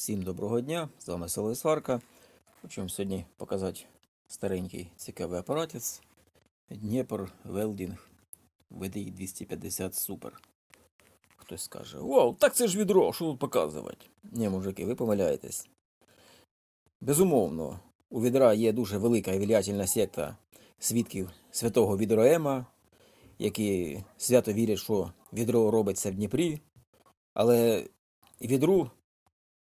Всім доброго дня! З вами Село Сварка. Хочу вам сьогодні показати старенький цікавий апаратець Дніпр Велдінг VDI 250 Super. Хтось скаже: Вау, так це ж відро, що тут показувати? Ні, мужики, ви помиляєтесь. Безумовно, у відра є дуже велика і влиятельна секта свідків святого відроема, які свято вірять, що відро робиться в Дніпрі, але відру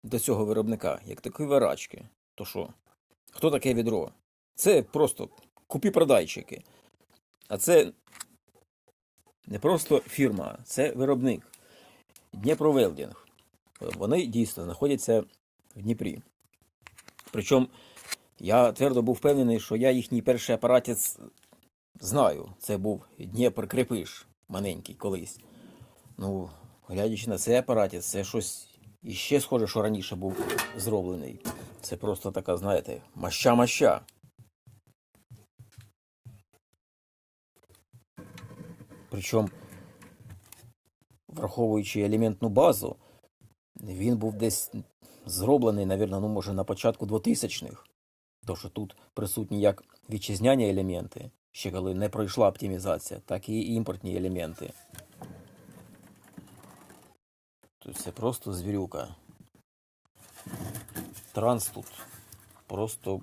до цього виробника, як такі варачки. То що? Хто таке відро? Це просто купі-продайчики. А це не просто фірма, це виробник. Дніпровелдінг. Вони дійсно знаходяться в Дніпрі. Причому я твердо був впевнений, що я їхній перший апаратець знаю. Це був Дніпр Крепиш, маленький колись. Ну, глядячи на цей апаратець, це щось іще схоже, що раніше був зроблений. Це просто така, знаєте, маща-маща. Причому, враховуючи елементну базу, він був десь зроблений, навірно, ну, може, на початку 2000-х. То, що тут присутні як вітчизняні елементи, ще коли не пройшла оптимізація, так і імпортні елементи. Тут це просто звірюка. Транс тут просто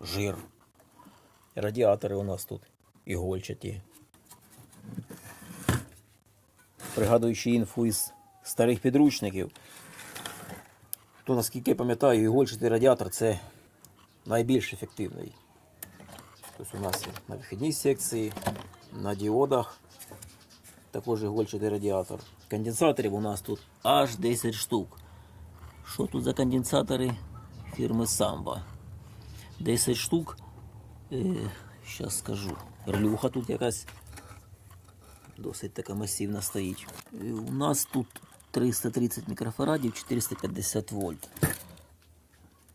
жир. Радіатори у нас тут ігольчаті. Пригадуючи інфу із старих підручників, то наскільки я пам'ятаю, ігольчатий радіатор це найбільш ефективний. Тобто у нас на вихідній секції, на діодах також ігольчатий радіатор. Конденсаторів у нас тут аж 10 штук. Що тут за конденсатори фірми Samba? 10 штук. Е, Щас скажу. Релюха тут якась досить така масивна стоїть. І у нас тут 330 мікрофарадів, 450 вольт.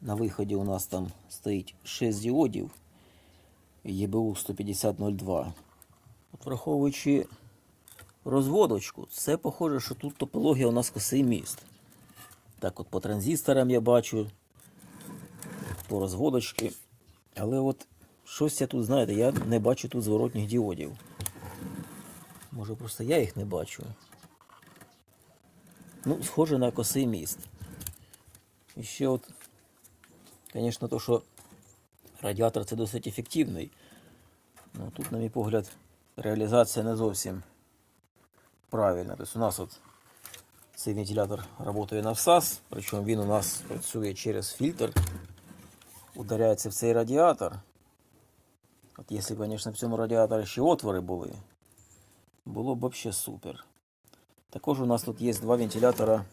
На виході у нас там стоїть 6 діодів. ЄБУ 15002. От враховуючи розводочку, це похоже, що тут топологія у нас косий міст. Так от по транзисторам я бачу, по розводочці. Але от щось я тут, знаєте, я не бачу тут зворотніх діодів. Може просто я їх не бачу. Ну, схоже на косий міст. І ще от, звісно, то, що радіатор це досить ефективний. Ну, тут, на мій погляд, реалізація не зовсім правильна. Тобто у нас от цей вентилятор працює на всас, причому він у нас працює через фільтр, ударяється в цей радіатор. От якщо, звісно, в цьому радіаторі ще отвори були, було б взагалі супер. Також у нас тут є два вентилятора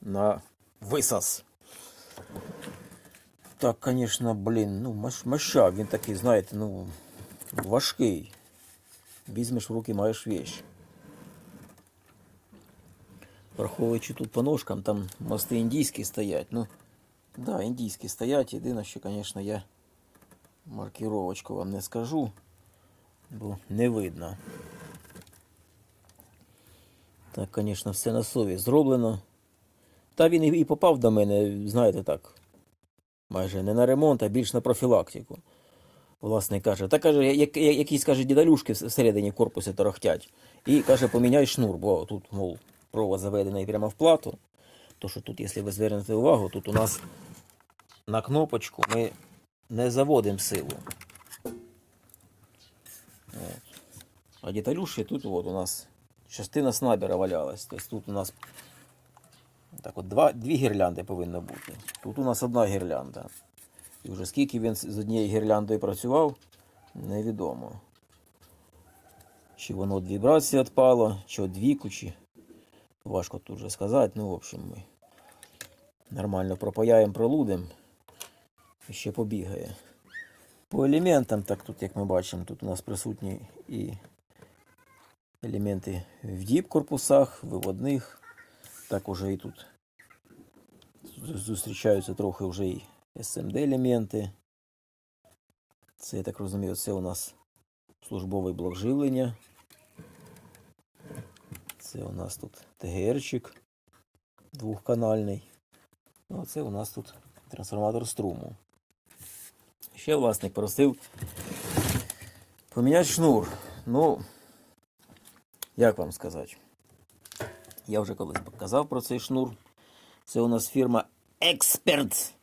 на висос. Так, конечно, блін, ну, маш- маща, він такий, знаєте, ну, важкий. Візьмеш в руки, маєш вещь. Враховуючи тут по ножкам, там мости індійські стоять. Ну, да, індійські стоять. Єдине, що, звісно, я маркировочку вам не скажу, бо не видно. Так, звісно, все на совість зроблено. Та він і попав до мене, знаєте так, майже не на ремонт, а більш на профілактику. Власник каже, та каже, як, як- якісь каже, дідалюшки всередині корпусі торохтять. І каже, поміняй шнур, бо тут, мов, провод заведений прямо в плату. То що тут, якщо ви звернете увагу, тут у нас на кнопочку ми не заводимо силу. От. А деталюшки тут от у нас частина снайпера валялась. Тобто тут у нас так от два, дві гірлянди повинно бути. Тут у нас одна гірлянда. І вже скільки він з однією гірляндою працював, невідомо. Чи воно від вібрації відпало, чи від віку, чи важко тут вже сказати. Ну, в общем, ми нормально пропаяємо, пролудимо і ще побігає. По елементам, так тут, як ми бачимо, тут у нас присутні і елементи в діп корпусах, виводних. Так уже і тут зустрічаються трохи вже і SMD елементи. Це, я так розумію, це у нас службовий блок живлення. Це у нас тут ТГРчик двохканальний. Ну, а це у нас тут трансформатор струму. Ще власник просив поміняти шнур. Ну, як вам сказати? Я вже колись показав про цей шнур. Це у нас фірма Expert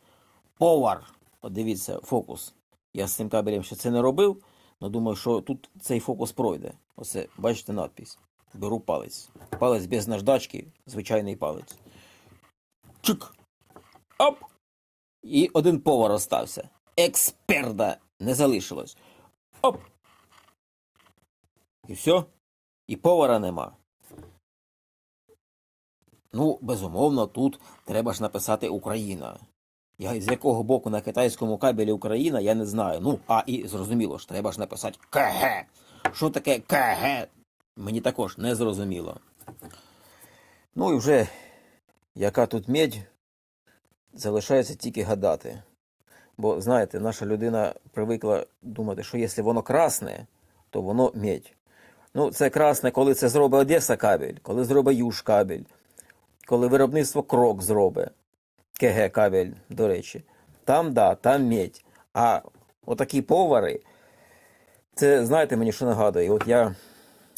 Power. От дивіться, фокус. Я з цим кабелем ще це не робив, але думаю, що тут цей фокус пройде. Оце, бачите, надпись. Беру палець. Палець без наждачки, звичайний палець. Чик. Оп! І один повар остався. Експерда не залишилось. Оп! І все. І повара нема. Ну, безумовно, тут треба ж написати Україна. Я з якого боку на китайському кабелі Україна, я не знаю. Ну, а і зрозуміло ж, треба ж написати КГ. Що таке КГ? Мені також не зрозуміло. Ну і вже яка тут медь, залишається тільки гадати. Бо, знаєте, наша людина привикла думати, що якщо воно красне, то воно медь. Ну, це красне, коли це зробить Одеса кабель, коли зробить Юж кабель, коли виробництво крок зробить. КГ кабель, до речі. Там, да, там медь. А отакі повари, це знаєте мені, що нагадує? От я,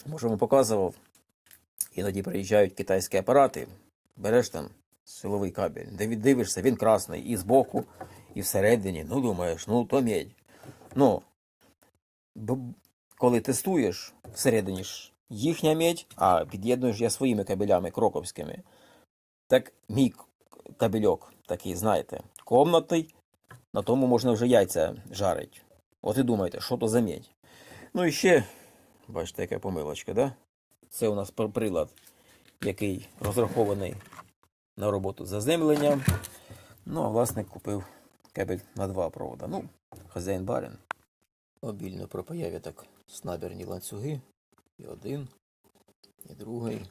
може, вам показував, іноді приїжджають китайські апарати, береш там силовий кабель, де дивишся, він красний і збоку, і всередині. Ну, думаєш, ну то медь. Ну, коли тестуєш, всередині ж їхня медь, а під'єднуєш я своїми кабелями кроковськими. Так мій кабельок такий, знаєте, комнатний, на тому можна вже яйця жарить. От і думаєте, що то за медь. Ну і ще, бачите, яка помилочка, да? Це у нас прилад, який розрахований на роботу заземленням. Ну, а власник купив кабель на два провода. Ну, хазяїн барин. Обільно про появі так снаберні ланцюги. І один, і другий.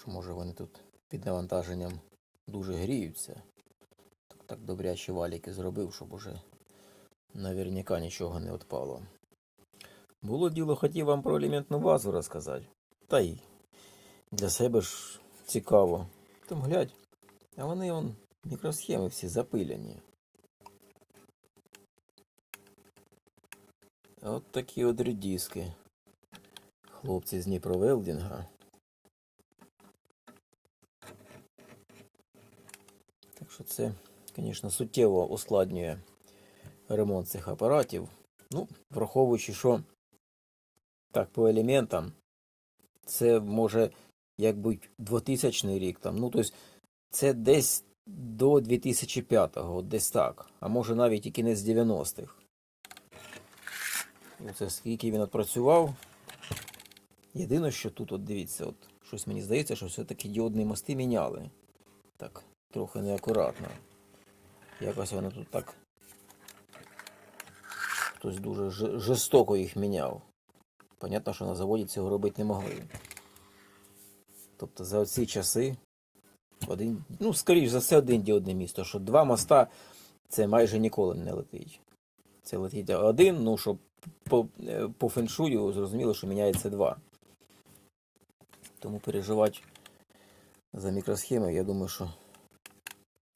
Що може вони тут під навантаженням дуже гріються. Так, так добрячі валіки зробив, щоб уже наверняка нічого не відпало. Було діло, хотів вам про елементну базу розказати. Та й для себе ж цікаво. Там глядь, а вони он мікросхеми всі запиляні. От такі от редіски. Хлопці з Дніпровелдінга. Що це, звісно, суттєво ускладнює ремонт цих апаратів. Ну, враховуючи, що так, по елементам, це може як бути 2000 рік там. Ну, тобто, це десь до 2005-го, десь так. А може навіть і кінець 90-х. Оце скільки він відпрацював. Єдине, що тут, от дивіться, от щось мені здається, що все-таки діодні мости міняли. Так, трохи неакуратно. Якось вони тут так. Хтось дуже жорстоко їх міняв. Понятно, що на заводі цього робити не могли. Тобто за оці часи один, ну, скоріш за все, один діодне місто, що два моста це майже ніколи не летить. Це летить один, ну, щоб по, е, по феншую зрозуміло, що міняється два. Тому переживати за мікросхеми, я думаю, що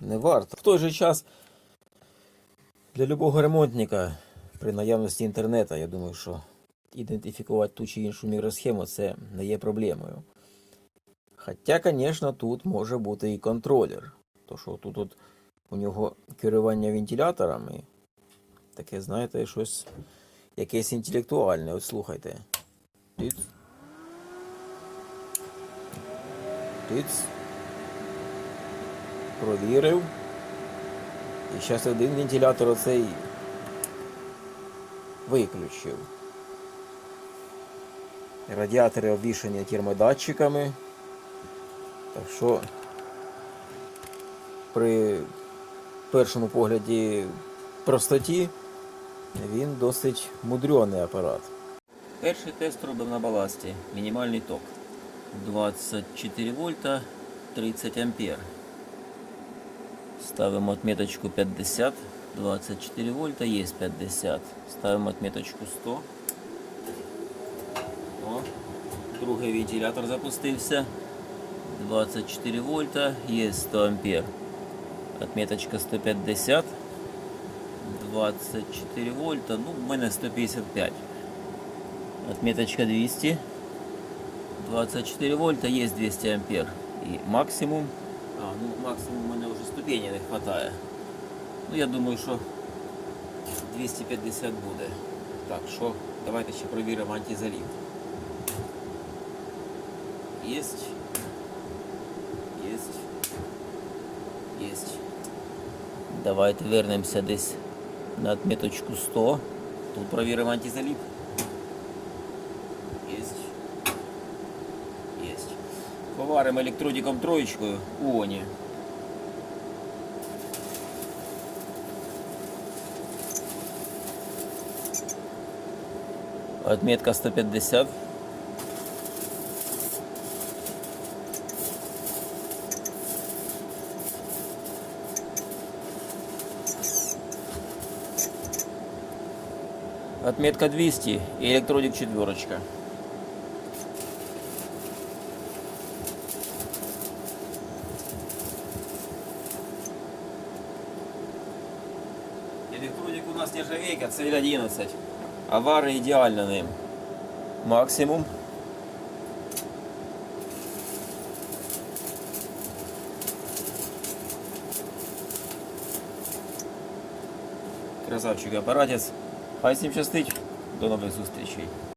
не варто. В той же час для любого ремонтника при наявності інтернету, я думаю, що ідентифікувати ту чи іншу мікросхему це не є проблемою. Хоча, звісно, тут може бути і контролер. То що тут от у нього керування вентиляторами, таке, знаєте, щось якесь інтелектуальне. От слухайте. Тиц. Тиц. Провірив. І зараз один вентилятор оцей виключив. Радіатори обвішані термодатчиками. Так що при першому погляді простоті він досить мудрений апарат. Перший тест робив на баласті. Мінімальний ток. 24 вольта 30 ампер. Ставимо отметочку 50. 24 вольта є 50. Ставимо отметочку 100. О, другий вентилятор запустився. 24 вольта, есть 100 ампер. Отметочка 150. 24 вольта, ну, в мене 155. Отметочка 200. 24 вольта, есть 200 ампер. И максимум. А, ну максимум у мене вже ступені не хватає. Ну, я думаю, що 250 буде. Так, що, давайте ще провіримо антизаліт. Єсть. Єсть. Єсть. Давайте вернемося десь на отметочку 100. Тут провіримо антизаліт. Поваримо електродиком троєчкою у Оні. Отметка 150. Отметка 200 и электродик четверочка. Электродик у нас нержавейка, цель 11. Авари ідеально ним. Максимум. Красавчик апаратець. Хай всім щастить. До нових зустрічей.